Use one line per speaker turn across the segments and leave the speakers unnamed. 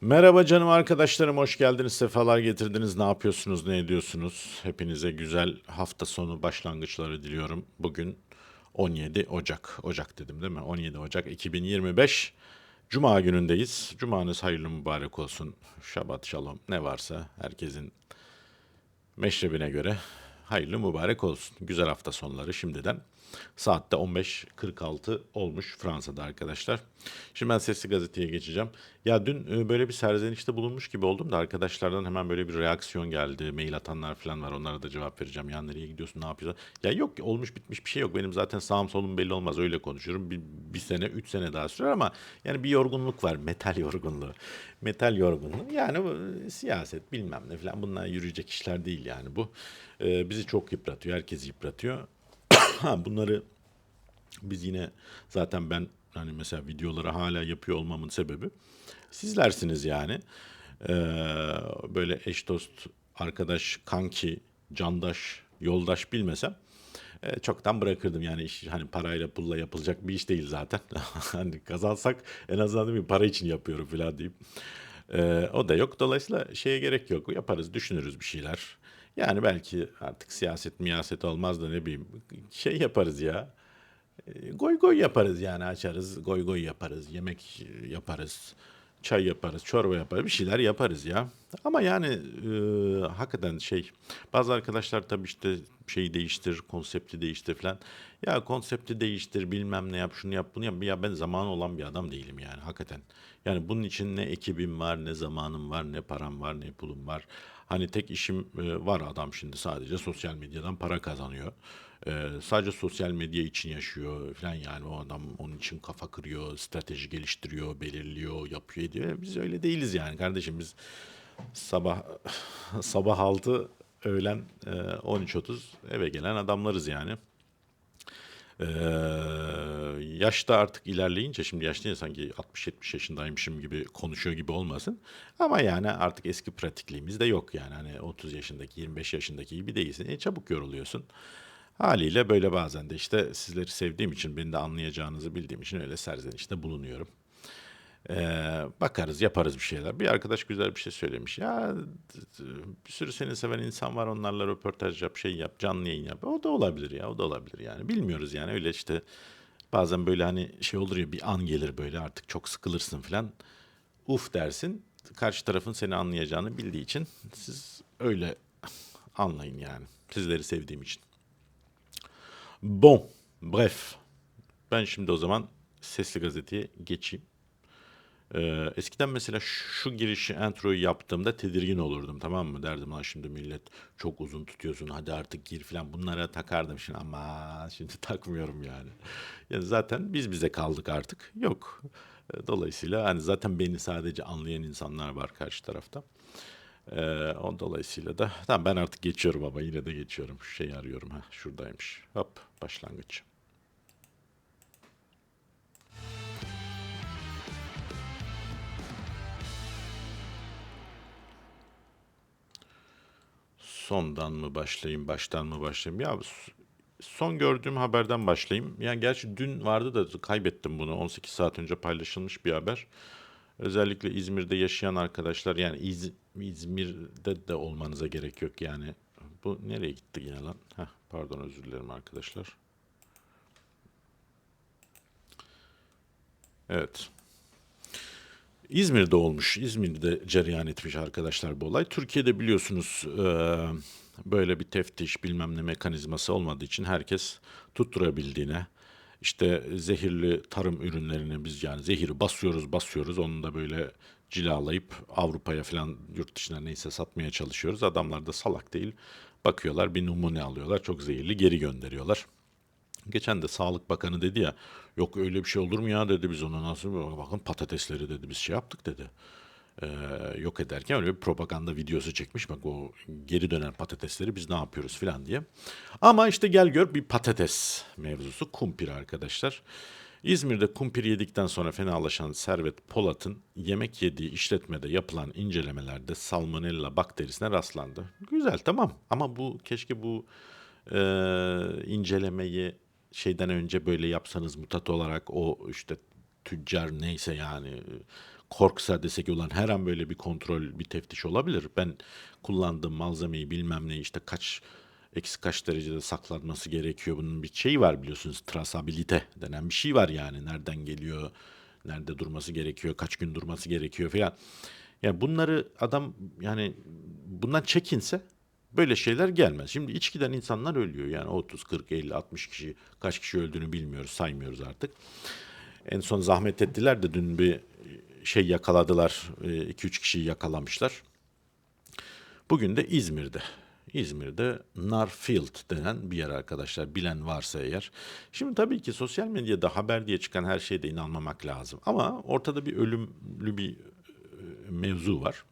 Merhaba canım arkadaşlarım, hoş geldiniz, sefalar getirdiniz. Ne yapıyorsunuz, ne ediyorsunuz? Hepinize güzel hafta sonu başlangıçları diliyorum. Bugün 17 Ocak, Ocak dedim değil mi? 17 Ocak 2025, Cuma günündeyiz. Cumanız hayırlı mübarek olsun. Şabat, şalom, ne varsa herkesin meşrebine göre hayırlı mübarek olsun. Güzel hafta sonları şimdiden. Saatte 15.46 olmuş Fransa'da arkadaşlar. Şimdi ben Sesli Gazete'ye geçeceğim. Ya dün e, böyle bir serzenişte bulunmuş gibi oldum da arkadaşlardan hemen böyle bir reaksiyon geldi. Mail atanlar falan var. Onlara da cevap vereceğim. Ya nereye gidiyorsun, ne yapıyorsun? Ya yok olmuş bitmiş bir şey yok. Benim zaten sağım solum belli olmaz. Öyle konuşuyorum. Bir, bir sene, üç sene daha sürer ama yani bir yorgunluk var. Metal yorgunluğu. Metal yorgunluğu. Yani bu e, siyaset bilmem ne falan bunlar yürüyecek işler değil yani bu. E, bizi çok yıpratıyor. Herkesi yıpratıyor. Ha, bunları biz yine zaten ben hani mesela videoları hala yapıyor olmamın sebebi sizlersiniz yani. Ee, böyle eş dost, arkadaş, kanki, candaş, yoldaş bilmesem e, çoktan bırakırdım. Yani iş hani parayla pulla yapılacak bir iş değil zaten. hani kazansak en azından bir para için yapıyorum falan deyip. Ee, o da yok. Dolayısıyla şeye gerek yok. Yaparız, düşünürüz bir şeyler. Yani belki artık siyaset miyaset olmaz da ne bileyim şey yaparız ya. E, Goy goy yaparız yani açarız, goy goy yaparız, yemek yaparız, çay yaparız, çorba yaparız, bir şeyler yaparız ya. Ama yani e, hakikaten şey, bazı arkadaşlar tabii işte şeyi değiştir, konsepti değiştir falan. Ya konsepti değiştir, bilmem ne yap, şunu yap, bunu yap. Ya ben zamanı olan bir adam değilim yani hakikaten. Yani bunun için ne ekibim var, ne zamanım var, ne param var, ne pulum var. Hani tek işim e, var adam şimdi sadece sosyal medyadan para kazanıyor. E, sadece sosyal medya için yaşıyor falan yani o adam onun için kafa kırıyor, strateji geliştiriyor, belirliyor, yapıyor ediyor. Biz öyle değiliz yani kardeşim biz sabah sabah 6 öğlen e, 13.30 eve gelen adamlarız yani. Ee, yaşta artık ilerleyince şimdi yaşlıyım sanki 60-70 yaşındaymışım gibi konuşuyor gibi olmasın. Ama yani artık eski pratikliğimiz de yok yani. Hani 30 yaşındaki 25 yaşındaki gibi değilsin. E, çabuk yoruluyorsun. Haliyle böyle bazen de işte sizleri sevdiğim için beni de anlayacağınızı bildiğim için öyle serzenişte bulunuyorum. Ee, bakarız, yaparız bir şeyler. Bir arkadaş güzel bir şey söylemiş. Ya bir sürü seni seven insan var. Onlarla röportaj yap, şey yap, canlı yayın yap. O da olabilir ya, o da olabilir yani. Bilmiyoruz yani. Öyle işte bazen böyle hani şey olur ya bir an gelir böyle artık çok sıkılırsın falan. Uf dersin. Karşı tarafın seni anlayacağını bildiği için siz öyle anlayın yani. Sizleri sevdiğim için. Bon, bref. Ben şimdi o zaman Sesli Gazete'ye geçeyim. Ee, eskiden mesela şu girişi introyu yaptığımda tedirgin olurdum tamam mı? Derdim lan şimdi millet çok uzun tutuyorsun hadi artık gir falan bunlara takardım şimdi ama şimdi takmıyorum yani. Yani zaten biz bize kaldık artık. Yok. Dolayısıyla hani zaten beni sadece anlayan insanlar var karşı tarafta. Ee, o dolayısıyla da tamam ben artık geçiyorum ama yine de geçiyorum. Şu şeyi arıyorum ha şuradaymış. Hop başlangıç. Sondan mı başlayayım, baştan mı başlayayım? Ya son gördüğüm haberden başlayayım. Yani gerçi dün vardı da kaybettim bunu. 18 saat önce paylaşılmış bir haber. Özellikle İzmir'de yaşayan arkadaşlar yani İz- İzmir'de de olmanıza gerek yok yani. Bu nereye gitti yine lan? Heh, pardon özür dilerim arkadaşlar. Evet. İzmir'de olmuş. İzmir'de cereyan etmiş arkadaşlar bu olay. Türkiye'de biliyorsunuz eee, böyle bir teftiş bilmem ne mekanizması olmadığı için herkes tutturabildiğine işte zehirli tarım ürünlerini biz yani zehiri basıyoruz basıyoruz onu da böyle cilalayıp Avrupa'ya falan yurt dışına neyse satmaya çalışıyoruz. Adamlar da salak değil. Bakıyorlar bir numune alıyorlar çok zehirli geri gönderiyorlar. Geçen de Sağlık Bakanı dedi ya, yok öyle bir şey olur mu ya dedi biz ona nasıl bakın patatesleri dedi biz şey yaptık dedi. Ee, yok ederken öyle bir propaganda videosu çekmiş bak o geri dönen patatesleri biz ne yapıyoruz filan diye. Ama işte gel gör bir patates mevzusu kumpir arkadaşlar. İzmir'de kumpir yedikten sonra fenalaşan Servet Polat'ın yemek yediği işletmede yapılan incelemelerde salmonella bakterisine rastlandı. Güzel tamam ama bu keşke bu e, incelemeyi şeyden önce böyle yapsanız mutat olarak o işte tüccar neyse yani korksa desek ki, ulan her an böyle bir kontrol, bir teftiş olabilir. Ben kullandığım malzemeyi bilmem ne işte kaç eksi kaç derecede saklanması gerekiyor. Bunun bir şeyi var biliyorsunuz. Trasabilite denen bir şey var yani. Nereden geliyor, nerede durması gerekiyor, kaç gün durması gerekiyor falan. Yani bunları adam yani bundan çekinse böyle şeyler gelmez. Şimdi içkiden insanlar ölüyor. Yani 30, 40, 50, 60 kişi kaç kişi öldüğünü bilmiyoruz, saymıyoruz artık. En son zahmet ettiler de dün bir şey yakaladılar. 2-3 kişiyi yakalamışlar. Bugün de İzmir'de. İzmir'de Narfield denen bir yer arkadaşlar. Bilen varsa eğer. Şimdi tabii ki sosyal medyada haber diye çıkan her şeye de inanmamak lazım. Ama ortada bir ölümlü bir e, mevzu var.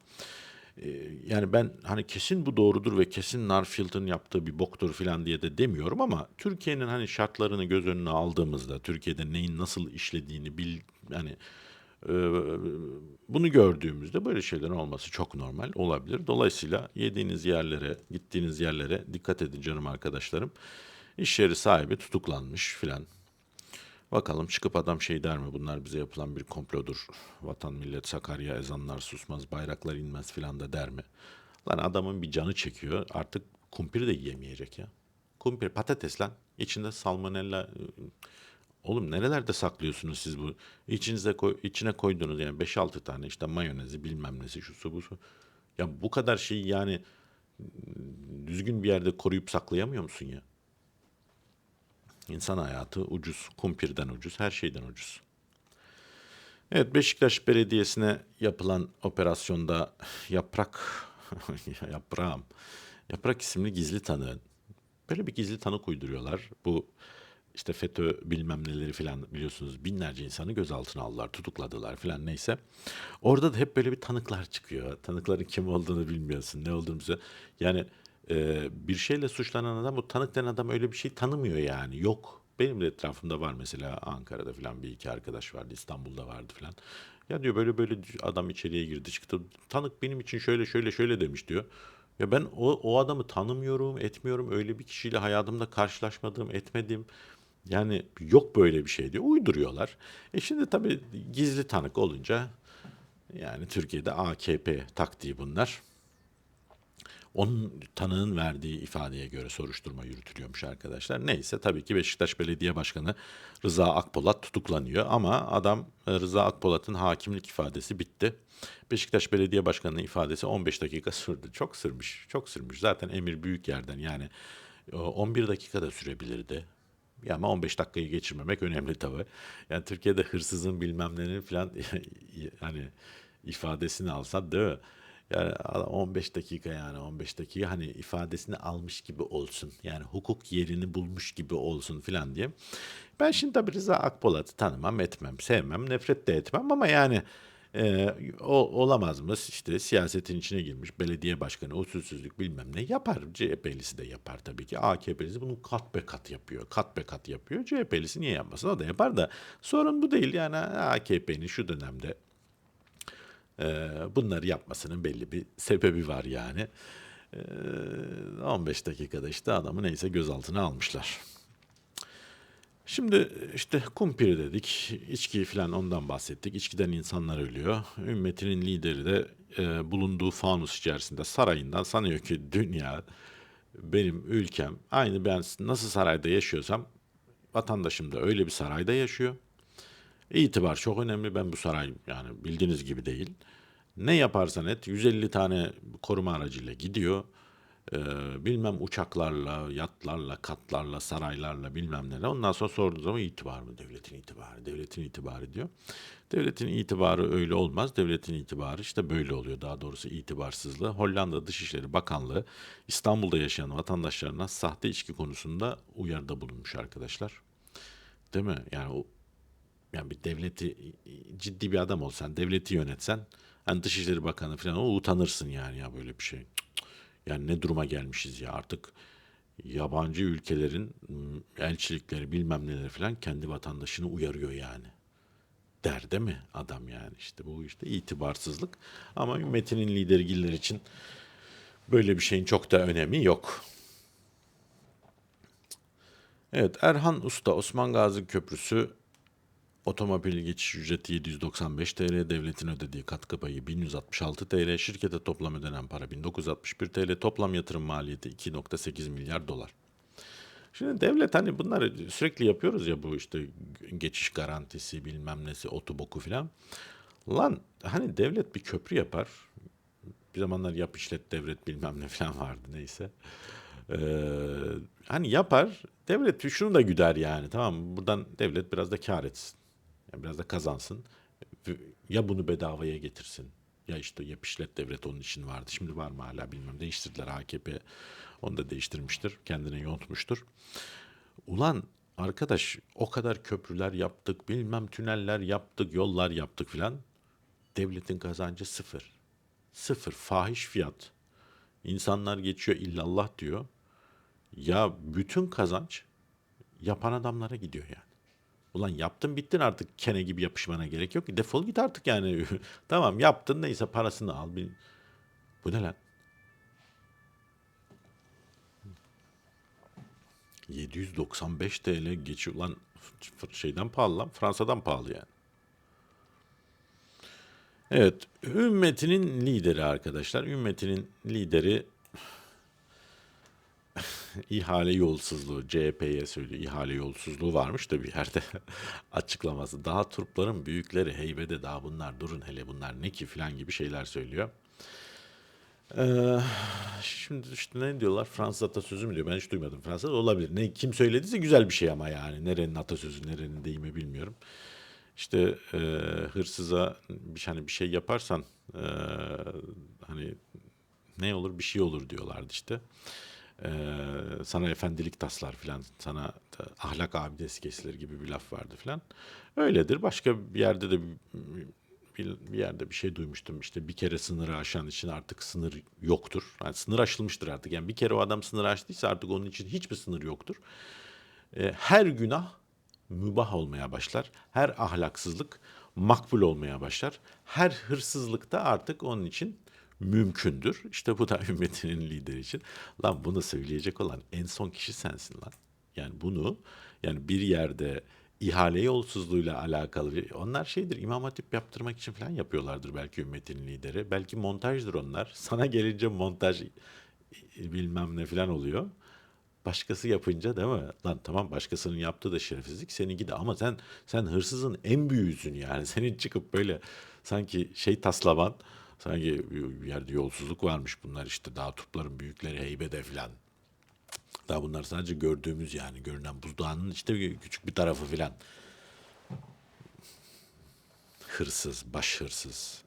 E, Yani ben hani kesin bu doğrudur ve kesin Narfield'ın yaptığı bir boktur falan diye de demiyorum ama Türkiye'nin hani şartlarını göz önüne aldığımızda Türkiye'de neyin nasıl işlediğini bil yani bunu gördüğümüzde böyle şeylerin olması çok normal olabilir. Dolayısıyla yediğiniz yerlere, gittiğiniz yerlere dikkat edin canım arkadaşlarım. İş yeri sahibi tutuklanmış filan. Bakalım çıkıp adam şey der mi bunlar bize yapılan bir komplodur. Vatan millet Sakarya ezanlar susmaz bayraklar inmez filan da der mi? Lan adamın bir canı çekiyor artık kumpir de yiyemeyecek ya. Kumpir patates lan içinde salmonella Oğlum nerelerde saklıyorsunuz siz bu? İçinize koy, içine koydunuz yani 5-6 tane işte mayonezi bilmem nesi şu su bu su. Ya bu kadar şeyi yani düzgün bir yerde koruyup saklayamıyor musun ya? İnsan hayatı ucuz, kumpirden ucuz, her şeyden ucuz. Evet Beşiktaş Belediyesi'ne yapılan operasyonda Yaprak, Yaprağım, Yaprak isimli gizli tanığın, böyle bir gizli tanık uyduruyorlar. Bu işte FETÖ bilmem neleri filan biliyorsunuz binlerce insanı gözaltına aldılar, tutukladılar filan neyse. Orada da hep böyle bir tanıklar çıkıyor. Tanıkların kim olduğunu bilmiyorsun, ne olduğunu bize. Yani e, bir şeyle suçlanan adam bu tanık denen adam öyle bir şey tanımıyor yani. Yok. Benim de etrafımda var mesela Ankara'da filan bir iki arkadaş vardı, İstanbul'da vardı filan. Ya diyor böyle böyle adam içeriye girdi çıktı. Tanık benim için şöyle şöyle şöyle demiş diyor. Ya ben o, o adamı tanımıyorum, etmiyorum. Öyle bir kişiyle hayatımda karşılaşmadım, etmedim. Yani yok böyle bir şey diyor. Uyduruyorlar. E şimdi tabii gizli tanık olunca yani Türkiye'de AKP taktiği bunlar. Onun tanığın verdiği ifadeye göre soruşturma yürütülüyormuş arkadaşlar. Neyse tabii ki Beşiktaş Belediye Başkanı Rıza Akpolat tutuklanıyor ama adam e, Rıza Akpolat'ın hakimlik ifadesi bitti. Beşiktaş Belediye Başkanı'nın ifadesi 15 dakika sürdü. Çok sürmüş, çok sürmüş. Zaten emir büyük yerden yani e, 11 dakikada sürebilirdi. Ya ama 15 dakikayı geçirmemek önemli tabii. Yani Türkiye'de hırsızın bilmem nenin falan hani ifadesini alsa değil mi? Yani 15 dakika yani 15 dakika hani ifadesini almış gibi olsun. Yani hukuk yerini bulmuş gibi olsun filan diye. Ben şimdi tabii Rıza Akpolat'ı tanımam, etmem, sevmem, nefret de etmem ama yani e, o, olamaz mı? İşte siyasetin içine girmiş belediye başkanı usulsüzlük bilmem ne yapar. CHP'lisi de yapar tabii ki. AKP'lisi bunu kat be kat yapıyor. Kat be kat yapıyor. CHP'lisi niye yapmasın? O da yapar da sorun bu değil. Yani AKP'nin şu dönemde e, bunları yapmasının belli bir sebebi var yani. E, 15 dakikada işte adamı neyse gözaltına almışlar. Şimdi işte kumpiri dedik, içki falan ondan bahsettik. İçkiden insanlar ölüyor. Ümmetinin lideri de e, bulunduğu fanus içerisinde sarayından sanıyor ki dünya benim ülkem. Aynı ben nasıl sarayda yaşıyorsam vatandaşım da öyle bir sarayda yaşıyor. İtibar çok önemli. Ben bu saray yani bildiğiniz gibi değil. Ne yaparsan et 150 tane koruma aracıyla gidiyor. Ee, bilmem uçaklarla, yatlarla, katlarla, saraylarla bilmem neler. Ondan sonra sorduğu zaman itibar mı? Devletin itibarı, devletin itibarı diyor. Devletin itibarı öyle olmaz. Devletin itibarı işte böyle oluyor. Daha doğrusu itibarsızlığı. Hollanda Dışişleri Bakanlığı İstanbul'da yaşayan vatandaşlarına sahte içki konusunda uyarıda bulunmuş arkadaşlar. Değil mi? Yani o yani bir devleti ciddi bir adam olsan, devleti yönetsen, hani Dışişleri Bakanı falan o utanırsın yani ya böyle bir şey. Cık, cık. Yani ne duruma gelmişiz ya artık yabancı ülkelerin m, elçilikleri bilmem neleri falan kendi vatandaşını uyarıyor yani. Der değil mi adam yani işte bu işte itibarsızlık. Ama ümmetinin lidergiller için böyle bir şeyin çok da önemi yok. Evet Erhan Usta Osman Gazi Köprüsü Otomobil geçiş ücreti 795 TL, devletin ödediği katkı payı 1166 TL, şirkete toplam ödenen para 1961 TL, toplam yatırım maliyeti 2.8 milyar dolar. Şimdi devlet hani bunları sürekli yapıyoruz ya bu işte geçiş garantisi bilmem nesi otoboku filan. Lan hani devlet bir köprü yapar. Bir zamanlar yap işlet devlet bilmem ne falan vardı neyse. Ee, hani yapar devlet şunu da güder yani tamam mı? Buradan devlet biraz da kar etsin. Yani biraz da kazansın. Ya bunu bedavaya getirsin. Ya işte yap işlet devlet onun için vardı. Şimdi var mı hala bilmem. Değiştirdiler AKP. Onu da değiştirmiştir. Kendine yontmuştur. Ulan arkadaş o kadar köprüler yaptık, bilmem tüneller yaptık, yollar yaptık filan. Devletin kazancı sıfır. Sıfır. Fahiş fiyat. İnsanlar geçiyor illallah diyor. Ya bütün kazanç yapan adamlara gidiyor yani. Ulan yaptın bittin artık kene gibi yapışmana gerek yok. Defol git artık yani. tamam yaptın neyse parasını al. Bil- Bu ne lan? 795 TL geçiyor lan şeyden pahalı lan Fransa'dan pahalı yani. Evet, ümmetinin lideri arkadaşlar. Ümmetinin lideri ihale yolsuzluğu, CHP'ye söylüyor. ihale yolsuzluğu varmış da bir yerde açıklaması. Daha turpların büyükleri heybede daha bunlar durun hele bunlar ne ki falan gibi şeyler söylüyor. Ee, şimdi işte ne diyorlar? Fransız atasözü mü diyor? Ben hiç duymadım Fransız. Olabilir. Ne kim söylediyse güzel bir şey ama yani. Nerenin atasözü, nerenin deyimi bilmiyorum. İşte e, hırsıza bir hani bir şey yaparsan e, hani ne olur bir şey olur diyorlardı işte. E, sana efendilik taslar filan. Sana ahlak abidesi kesilir gibi bir laf vardı filan. Öyledir. Başka bir yerde de bir, bir yerde bir şey duymuştum. İşte bir kere sınırı aşan için artık sınır yoktur. Yani sınır aşılmıştır artık. Yani bir kere o adam sınır aştıysa artık onun için hiçbir sınır yoktur. E, her günah mübah olmaya başlar. Her ahlaksızlık makbul olmaya başlar. Her hırsızlık da artık onun için mümkündür. İşte bu da ümmetinin lideri için. Lan bunu söyleyecek olan en son kişi sensin lan. Yani bunu yani bir yerde ihale yolsuzluğuyla alakalı onlar şeydir imam hatip yaptırmak için falan yapıyorlardır belki ümmetin lideri. Belki montajdır onlar. Sana gelince montaj bilmem ne falan oluyor. Başkası yapınca değil mi? Lan tamam başkasının yaptığı da şerefsizlik seninki de ama sen sen hırsızın en büyüğüsün yani. Senin çıkıp böyle sanki şey taslaman sanki bir yerde yolsuzluk varmış bunlar işte daha turpların büyükleri heybede filan. Daha bunlar sadece gördüğümüz yani görünen buzdağının işte küçük bir tarafı filan. Hırsız, baş hırsız.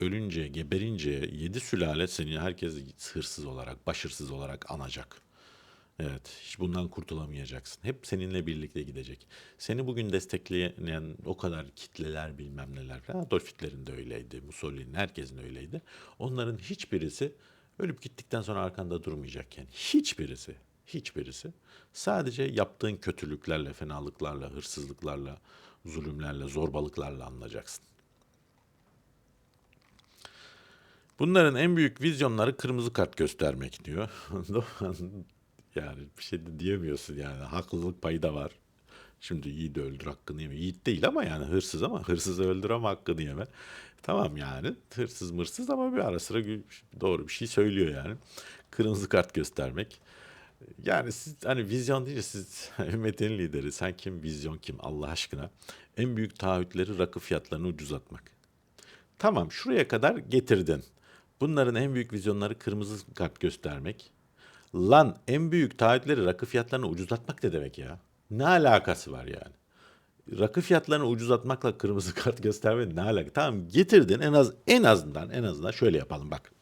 Ölünce, geberince yedi sülale seni herkes hırsız olarak, baş hırsız olarak anacak. Evet, hiç bundan kurtulamayacaksın. Hep seninle birlikte gidecek. Seni bugün destekleyen o kadar kitleler bilmem neler. Adolf Hitler'in de öyleydi, Mussolini'nin herkesin öyleydi. Onların hiçbirisi ölüp gittikten sonra arkanda durmayacak yani. Hiçbirisi, hiçbirisi. Sadece yaptığın kötülüklerle, fenalıklarla, hırsızlıklarla, zulümlerle, zorbalıklarla anlayacaksın. Bunların en büyük vizyonları kırmızı kart göstermek diyor. yani bir şey de diyemiyorsun yani. Haklılık payı da var. Şimdi Yiğit'i öldür hakkını yeme. Yiğit değil ama yani hırsız ama hırsızı öldür ama hakkını yeme. Tamam yani hırsız mırsız ama bir ara sıra doğru bir şey söylüyor yani. Kırmızı kart göstermek. Yani siz hani vizyon deyince siz ümmetin lideri sen kim vizyon kim Allah aşkına. En büyük taahhütleri rakı fiyatlarını ucuzlatmak. Tamam şuraya kadar getirdin. Bunların en büyük vizyonları kırmızı kart göstermek. Lan en büyük taahhütleri rakı fiyatlarını ucuzlatmak ne demek ya? Ne alakası var yani? Rakı fiyatlarını ucuzlatmakla kırmızı kart gösterme ne alaka? Tamam getirdin en az en azından en azından şöyle yapalım bak.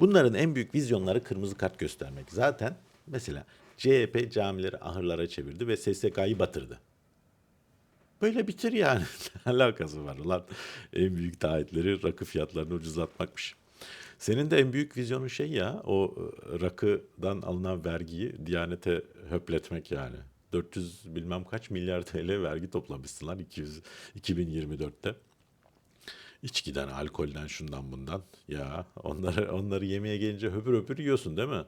Bunların en büyük vizyonları kırmızı kart göstermek. Zaten mesela CHP camileri ahırlara çevirdi ve SSK'yı batırdı. Böyle bitir yani. Ne alakası var lan? En büyük taahhütleri rakı fiyatlarını ucuzlatmakmış. Senin de en büyük vizyonun şey ya o e, rakıdan alınan vergiyi Diyanete höpletmek yani. 400 bilmem kaç milyar TL vergi toplamışsın lan 200, 2024'te. İçkiden, alkolden, şundan bundan. Ya onları onları yemeye gelince höpür höpür yiyorsun değil mi?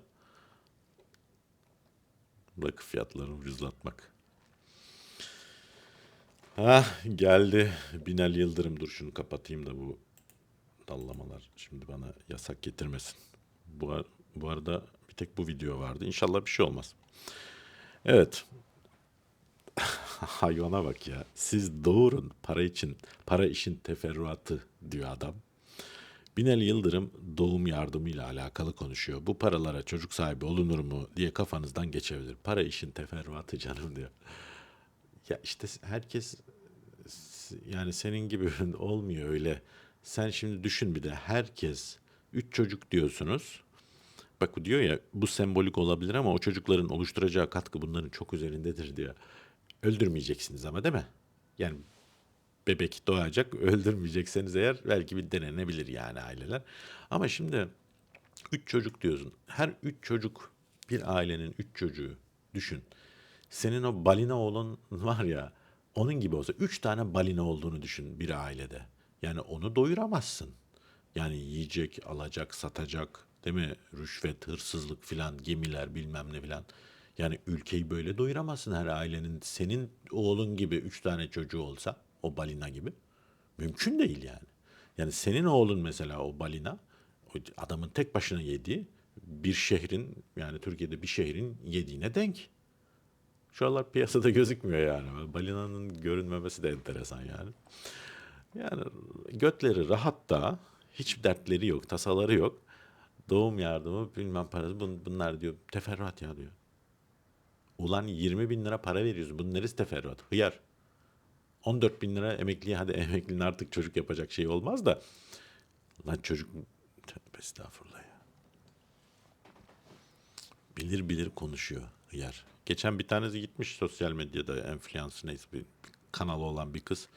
Rakı fiyatlarını ucuzlatmak. Ha geldi Binali Yıldırım. Dur şunu kapatayım da bu dallamalar şimdi bana yasak getirmesin. Bu, ar- bu arada bir tek bu video vardı. İnşallah bir şey olmaz. Evet. Hayvana bak ya. Siz doğurun para için, para işin teferruatı diyor adam. Binali Yıldırım doğum yardımıyla alakalı konuşuyor. Bu paralara çocuk sahibi olunur mu diye kafanızdan geçebilir. Para işin teferruatı canım diyor. Ya işte herkes yani senin gibi olmuyor öyle. Sen şimdi düşün bir de herkes üç çocuk diyorsunuz. Bak diyor ya bu sembolik olabilir ama o çocukların oluşturacağı katkı bunların çok üzerindedir diyor. Öldürmeyeceksiniz ama değil mi? Yani bebek doğacak öldürmeyecekseniz eğer belki bir denenebilir yani aileler. Ama şimdi üç çocuk diyorsun. Her üç çocuk bir ailenin üç çocuğu düşün. Senin o balina oğlun var ya onun gibi olsa üç tane balina olduğunu düşün bir ailede. Yani onu doyuramazsın. Yani yiyecek, alacak, satacak, değil mi? Rüşvet, hırsızlık filan, gemiler bilmem ne filan. Yani ülkeyi böyle doyuramazsın her ailenin. Senin oğlun gibi üç tane çocuğu olsa, o balina gibi. Mümkün değil yani. Yani senin oğlun mesela o balina, adamın tek başına yediği bir şehrin, yani Türkiye'de bir şehrin yediğine denk. Şu aralar piyasada gözükmüyor yani. Balinanın görünmemesi de enteresan yani. Yani götleri rahat da hiç dertleri yok, tasaları yok. Doğum yardımı bilmem parası bun- bunlar diyor teferruat ya diyor. Ulan 20 bin lira para veriyorsun. Bunun neresi teferruat? Hıyar. 14 bin lira emekliye hadi emeklinin artık çocuk yapacak şey olmaz da. Lan çocuk Tövbe estağfurullah ya. Bilir bilir konuşuyor hıyar. Geçen bir tanesi gitmiş sosyal medyada enfluencer neyse bir kanalı olan bir kız.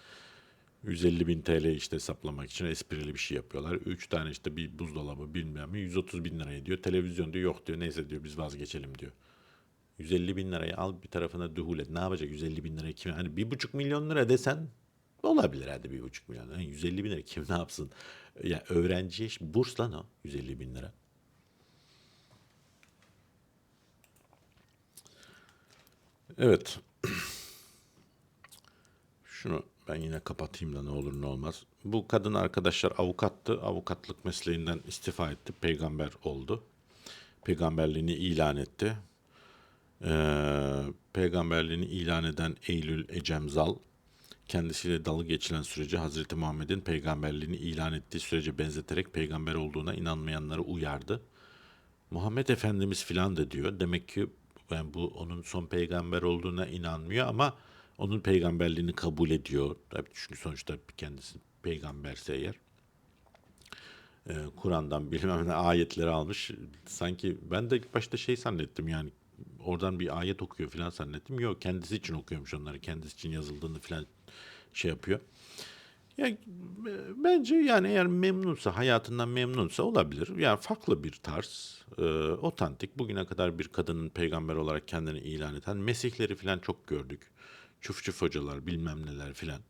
150 bin TL işte hesaplamak için esprili bir şey yapıyorlar. 3 tane işte bir buzdolabı bilmem ne 130 bin liraya diyor. Televizyon diyor yok diyor neyse diyor biz vazgeçelim diyor. 150 bin lirayı al bir tarafına dühul et. Ne yapacak 150 bin lirayı kim? Hani bir buçuk milyon lira desen olabilir hadi bir buçuk milyon. Yani 150 bin lira kim ne yapsın? Ya öğrenciye iş- burs lan o 150 bin lira. Evet. Şunu ben yine kapatayım da ne olur ne olmaz. Bu kadın arkadaşlar avukattı. Avukatlık mesleğinden istifa etti. Peygamber oldu. Peygamberliğini ilan etti. Ee, peygamberliğini ilan eden Eylül Ecemzal kendisiyle dalı geçilen sürece Hazreti Muhammed'in peygamberliğini ilan ettiği sürece benzeterek peygamber olduğuna inanmayanları uyardı. Muhammed Efendimiz filan da diyor. Demek ki ben bu onun son peygamber olduğuna inanmıyor ama onun peygamberliğini kabul ediyor. Tabii çünkü sonuçta kendisi peygamberse eğer e, Kur'an'dan bilmem ne ayetleri almış. Sanki ben de başta şey zannettim yani oradan bir ayet okuyor falan zannettim. Yok kendisi için okuyormuş onları. Kendisi için yazıldığını falan şey yapıyor. Ya e, bence yani eğer memnunsa, hayatından memnunsa olabilir. Yani farklı bir tarz, e, otantik. Bugüne kadar bir kadının peygamber olarak kendini ilan eden Mesihleri falan çok gördük. Çuf çuf hocalar, bilmem neler filan.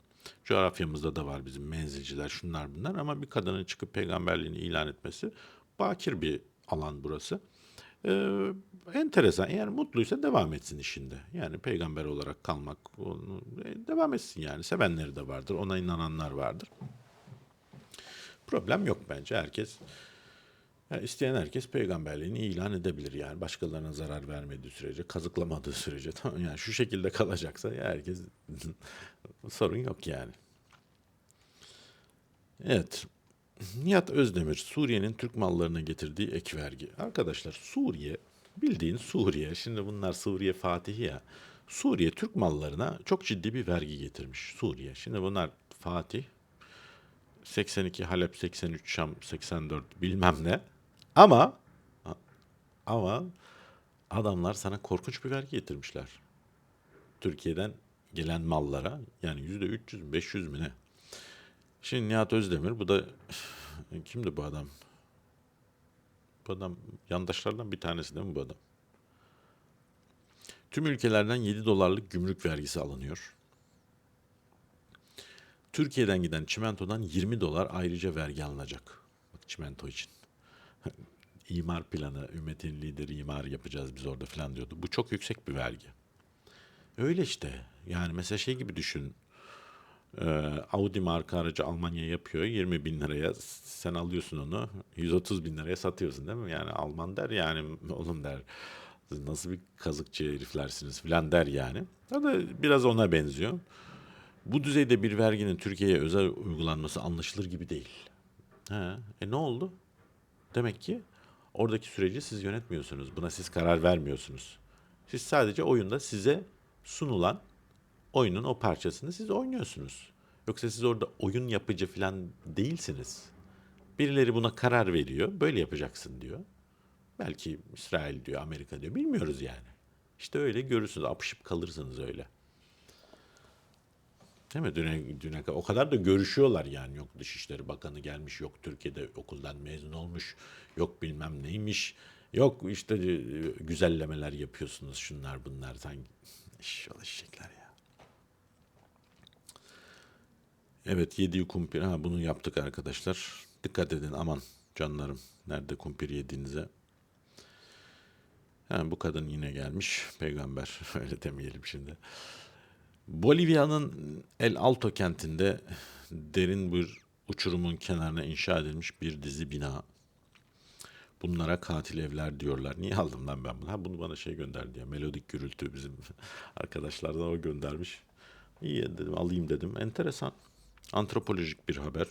Coğrafyamızda da var bizim menzilciler, şunlar bunlar. Ama bir kadının çıkıp peygamberliğini ilan etmesi bakir bir alan burası. Ee, enteresan. Eğer mutluysa devam etsin işinde. Yani peygamber olarak kalmak e, devam etsin yani. Sevenleri de vardır. Ona inananlar vardır. Problem yok bence. Herkes ya isteyen herkes peygamberliğini ilan edebilir yani başkalarına zarar vermediği sürece, kazıklamadığı sürece tamam yani şu şekilde kalacaksa ya herkes sorun yok yani. Evet. Nihat Özdemir, Suriye'nin Türk mallarına getirdiği ek vergi. Arkadaşlar Suriye, bildiğin Suriye, şimdi bunlar Suriye Fatihi ya. Suriye Türk mallarına çok ciddi bir vergi getirmiş Suriye. Şimdi bunlar Fatih, 82 Halep, 83 Şam, 84 bilmem ne. Ama ama adamlar sana korkunç bir vergi getirmişler. Türkiye'den gelen mallara yani yüzde 300 500 mi ne? Şimdi Nihat Özdemir bu da kimdi bu adam? Bu adam yandaşlardan bir tanesi değil mi bu adam? Tüm ülkelerden 7 dolarlık gümrük vergisi alınıyor. Türkiye'den giden çimentodan 20 dolar ayrıca vergi alınacak. Bak çimento için. İmar planı, ümmetin lideri imar yapacağız biz orada falan diyordu. Bu çok yüksek bir vergi. Öyle işte. Yani mesela şey gibi düşün. Ee, Audi marka aracı Almanya yapıyor 20 bin liraya sen alıyorsun onu 130 bin liraya satıyorsun değil mi? Yani Alman der yani oğlum der nasıl bir kazıkçı heriflersiniz filan der yani. O da biraz ona benziyor. Bu düzeyde bir verginin Türkiye'ye özel uygulanması anlaşılır gibi değil. Ha, e ne oldu? Demek ki oradaki süreci siz yönetmiyorsunuz. Buna siz karar vermiyorsunuz. Siz sadece oyunda size sunulan oyunun o parçasını siz oynuyorsunuz. Yoksa siz orada oyun yapıcı falan değilsiniz. Birileri buna karar veriyor. Böyle yapacaksın diyor. Belki İsrail diyor, Amerika diyor. Bilmiyoruz yani. İşte öyle görürsünüz. Apışıp kalırsınız öyle. Değil mi? Düne, düne, o kadar da görüşüyorlar yani. Yok Dışişleri Bakanı gelmiş, yok Türkiye'de okuldan mezun olmuş, yok bilmem neymiş. Yok işte e, güzellemeler yapıyorsunuz şunlar bunlar. Sanki iş ya. Evet yediği kumpir. Ha bunu yaptık arkadaşlar. Dikkat edin aman canlarım. Nerede kumpir yediğinize. Ha, bu kadın yine gelmiş. Peygamber. Öyle demeyelim şimdi. Bolivya'nın El Alto kentinde derin bir uçurumun kenarına inşa edilmiş bir dizi bina. Bunlara katil evler diyorlar. Niye aldım lan ben bunu? Ha bunu bana şey gönderdi ya. Melodik gürültü bizim arkadaşlardan o göndermiş. İyi dedim alayım dedim. Enteresan. Antropolojik bir haber.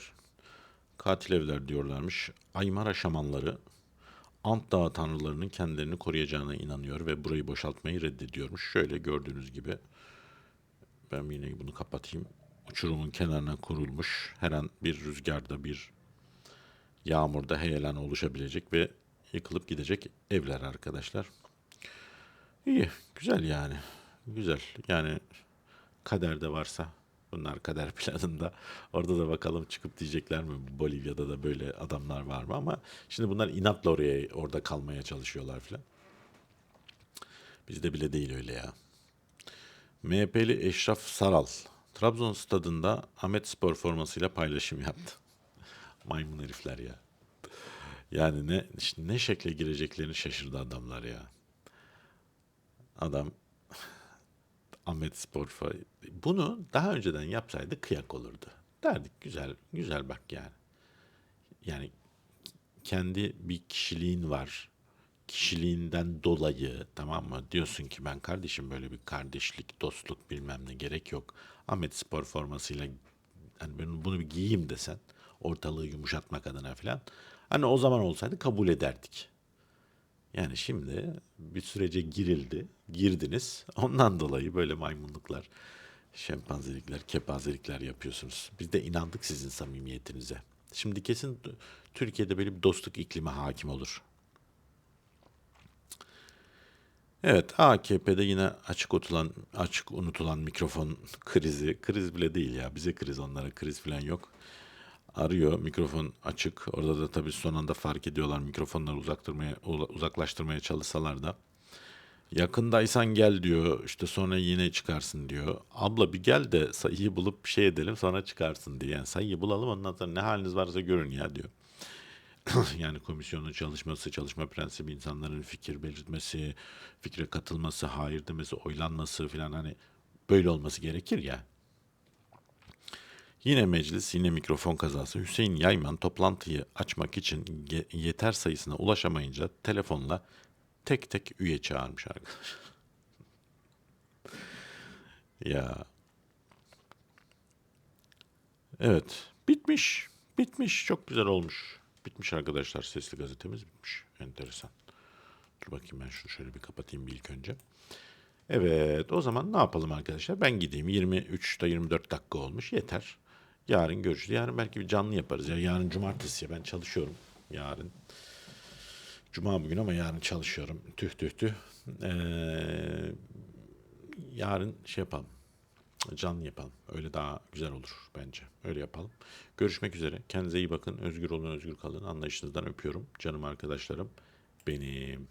Katil evler diyorlarmış. Aymara şamanları Ant Dağı tanrılarının kendilerini koruyacağına inanıyor ve burayı boşaltmayı reddediyormuş. Şöyle gördüğünüz gibi ben yine bunu kapatayım. Uçurumun kenarına kurulmuş. Her an bir rüzgarda bir yağmurda heyelan oluşabilecek ve yıkılıp gidecek evler arkadaşlar. İyi, güzel yani. Güzel. Yani kaderde varsa bunlar kader planında. Orada da bakalım çıkıp diyecekler mi Bolivya'da da böyle adamlar var mı ama şimdi bunlar inatla oraya orada kalmaya çalışıyorlar filan. Bizde bile değil öyle ya. MHP'li Eşraf Saral Trabzon stadında Ahmet Spor formasıyla paylaşım yaptı. Maymun herifler ya. Yani ne ne şekle gireceklerini şaşırdı adamlar ya. Adam Ahmet Spor bunu daha önceden yapsaydı kıyak olurdu. Derdik güzel güzel bak yani. Yani kendi bir kişiliğin var. Kişiliğinden dolayı tamam mı? Diyorsun ki ben kardeşim böyle bir kardeşlik, dostluk bilmem ne gerek yok. Ahmet Spor formasıyla hani ben bunu bir giyeyim desen ortalığı yumuşatmak adına falan. Hani o zaman olsaydı kabul ederdik. Yani şimdi bir sürece girildi, girdiniz. Ondan dolayı böyle maymunluklar, şempanzelikler, kepazelikler yapıyorsunuz. Biz de inandık sizin samimiyetinize. Şimdi kesin Türkiye'de böyle bir dostluk iklimi hakim olur. Evet, AKP'de yine açık unutulan, açık unutulan mikrofon krizi. Kriz bile değil ya. Bize kriz, onlara kriz falan yok. Arıyor, mikrofon açık. Orada da tabii son anda fark ediyorlar mikrofonları uzaktırmaya, uzaklaştırmaya çalışsalar da. Yakındaysan gel diyor. İşte sonra yine çıkarsın diyor. Abla bir gel de sayıyı bulup bir şey edelim sonra çıkarsın diye. Yani sayıyı bulalım ondan sonra ne haliniz varsa görün ya diyor. yani komisyonun çalışması, çalışma prensibi, insanların fikir belirtmesi, fikre katılması, hayır demesi, oylanması falan hani böyle olması gerekir ya. Yine meclis, yine mikrofon kazası. Hüseyin Yayman toplantıyı açmak için yeter sayısına ulaşamayınca telefonla tek tek üye çağırmış arkadaşlar. ya. Evet. Bitmiş. Bitmiş. Çok güzel olmuş. Bitmiş arkadaşlar. Sesli gazetemiz bitmiş. Enteresan. Dur bakayım ben şunu şöyle bir kapatayım bir ilk önce. Evet o zaman ne yapalım arkadaşlar? Ben gideyim. 23'te 24 dakika olmuş. Yeter. Yarın görüşürüz. Yarın belki bir canlı yaparız. Ya yarın cumartesi ya ben çalışıyorum. Yarın. Cuma bugün ama yarın çalışıyorum. Tüh tüh tüh. Ee, yarın şey yapalım. Canlı yapalım. Öyle daha güzel olur bence. Öyle yapalım. Görüşmek üzere. Kendinize iyi bakın. Özgür olun, özgür kalın. Anlayışınızdan öpüyorum. Canım arkadaşlarım benim.